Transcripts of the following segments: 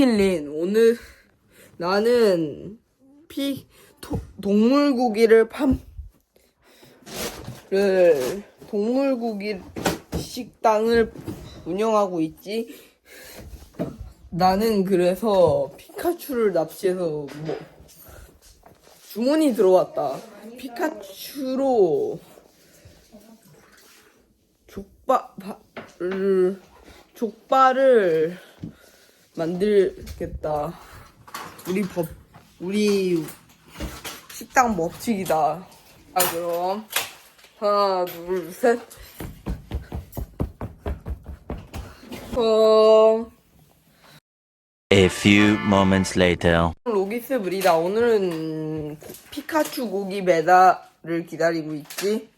스킬린 오늘 나는 피 도, 동물고기를 팜를 동물고기 식당을 운영하고 있지. 나는 그래서 피카츄를 납치해서 뭐 주문이 들어왔다. 피카츄로 족발을 족발을 만들겠다. 우리 법 우리 식당 법칙이다. 아 그럼 하나 둘 셋. 어. A few moments later. 로기스 브리다 오늘은 피카츄 고기 배달을 기다리고 있지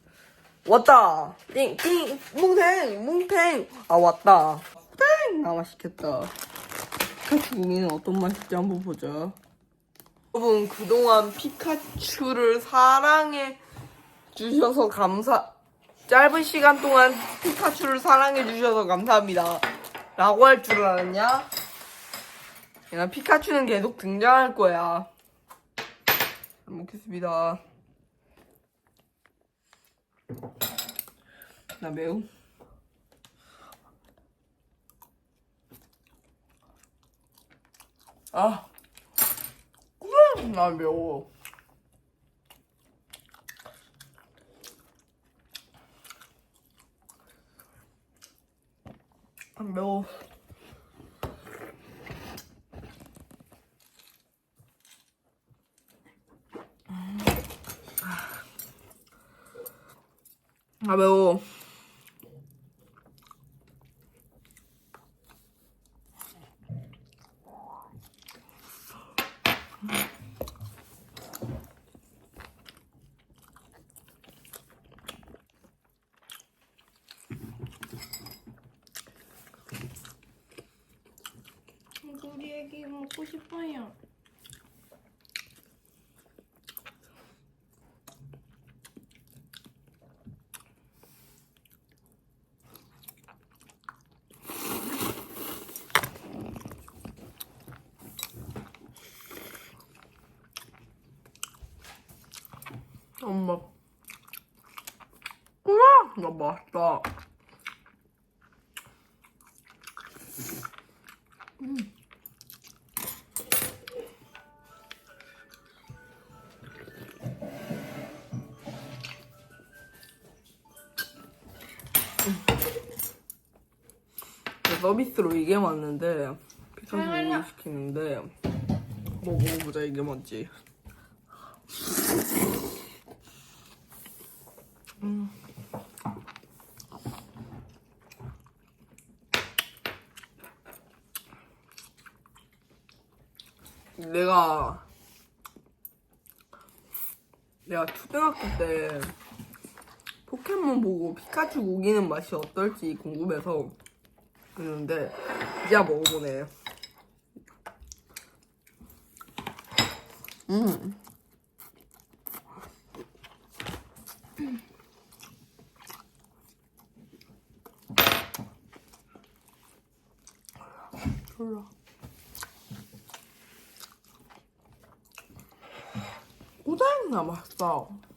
왔다 띵 띵 뭉탱 뭉탱 아 왔다 땡! 아 맛있겠다 피카츄 고기는 어떤 맛일지 한번 보자 여러분 그동안 피카츄를 사랑해 주셔서 감사 짧은 시간 동안 피카츄를 사랑해 주셔서 감사합니다 라고 할 줄 알았냐? 야, 피카츄는 계속 등장할 거야. 잘 먹겠습니다. 나 매우. 아, 그래, 나 매워. 안 매워. 아 매워. 애기 먹고 싶어요. 엄마. 우와, 나 맛있다. 서비스로 이게 왔는데 피카츄 고기 시키는데 뭐 먹어보자 이게 뭔지. 내가 내가 초등학교 때 포켓몬 보고 피카츄 우기는 맛이 어떨지 궁금해서 그랬는데 이제 먹어보네. 음. 졸라. 고생 남았어.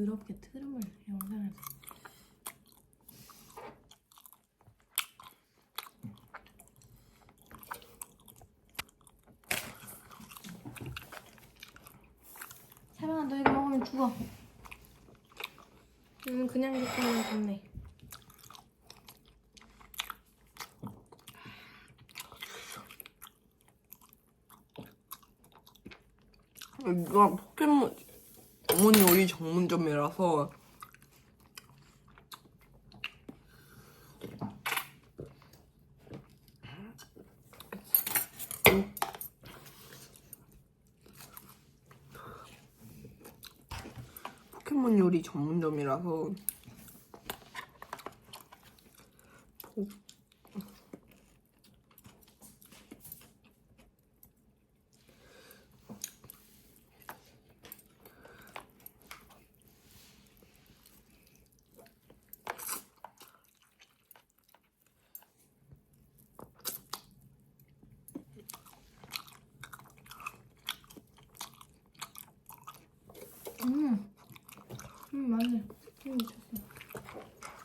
더럽게 트름을 영상을 사랑아 너 이거 먹으면 죽어. 음 그냥 하면 좋네. 이거 포켓몬 어머니 요리 전문점이라서. 포켓몬 요리 전문점이라서. 포- 음, 음 음 미쳤어.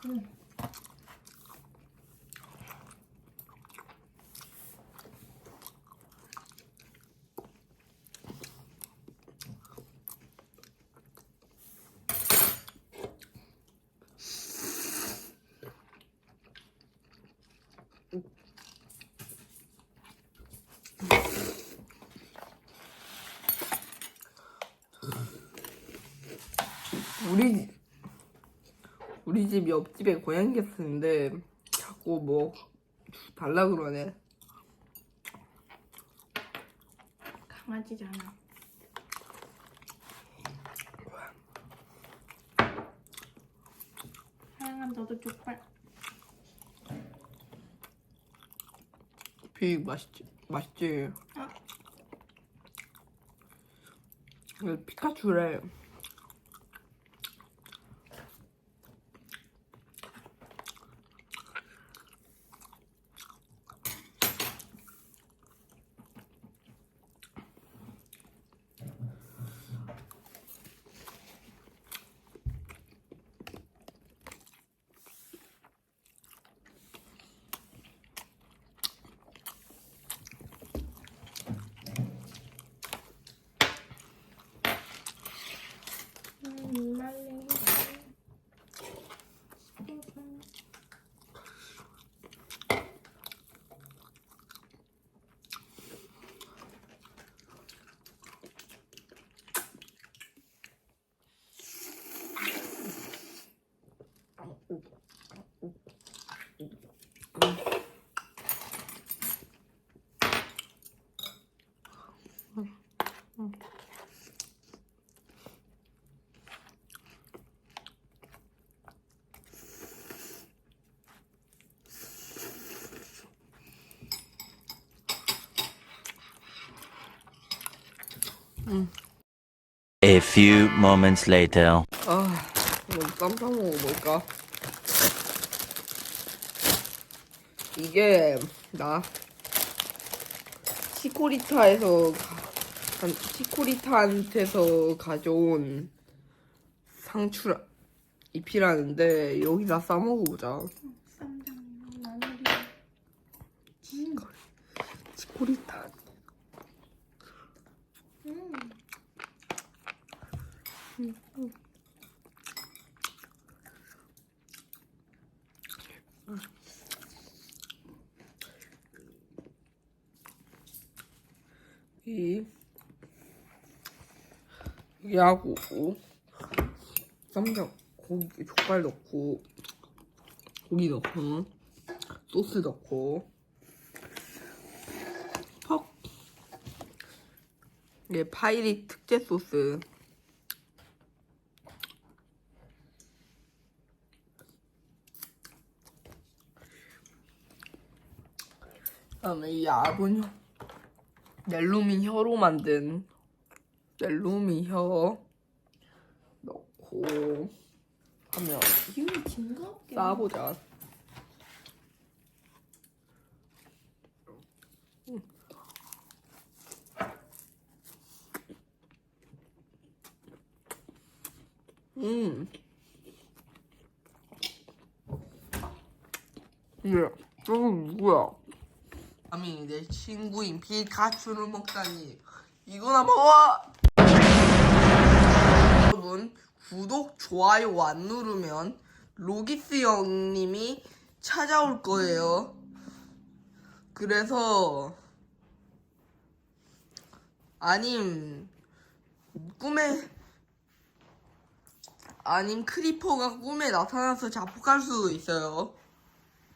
음. 우리 우리 집 옆집에 고양이가 쓰는데 자꾸 뭐 달라 그러네. 강아지잖아. 하양아 너도 족발. 비 맛있지 맛있지. 아. 이거 피카츄래. 음 말랭이. A few moments later. 아, 이거 쌈싸 먹어볼까? 이게 나 치코리타에서 가- 한- 치코리타한테서 가져온 상추 잎이라는데 여기다 싸 먹어보자. 쌈장 마늘이. 치코리타. 음. 이 여기하고 쌈장 고기 족발 넣고 고기 넣고 소스 넣고 퍽. 이게 파이리 특제 소스 그다음에 이 얇은 혀- 넬루미 혀로 만든 넬루미 혀 넣고 하면 기운이 징그럽게. 싸보자. 음. 이게 저건 누구야? 감히 내 친구인 피카츄를 먹다니 이거나 먹어! 여러분 구독, 좋아요 안 누르면 로기스 형님이 찾아올 거예요. 그래서 아님 꿈에 아님 크리퍼가 꿈에 나타나서 자폭할 수도 있어요.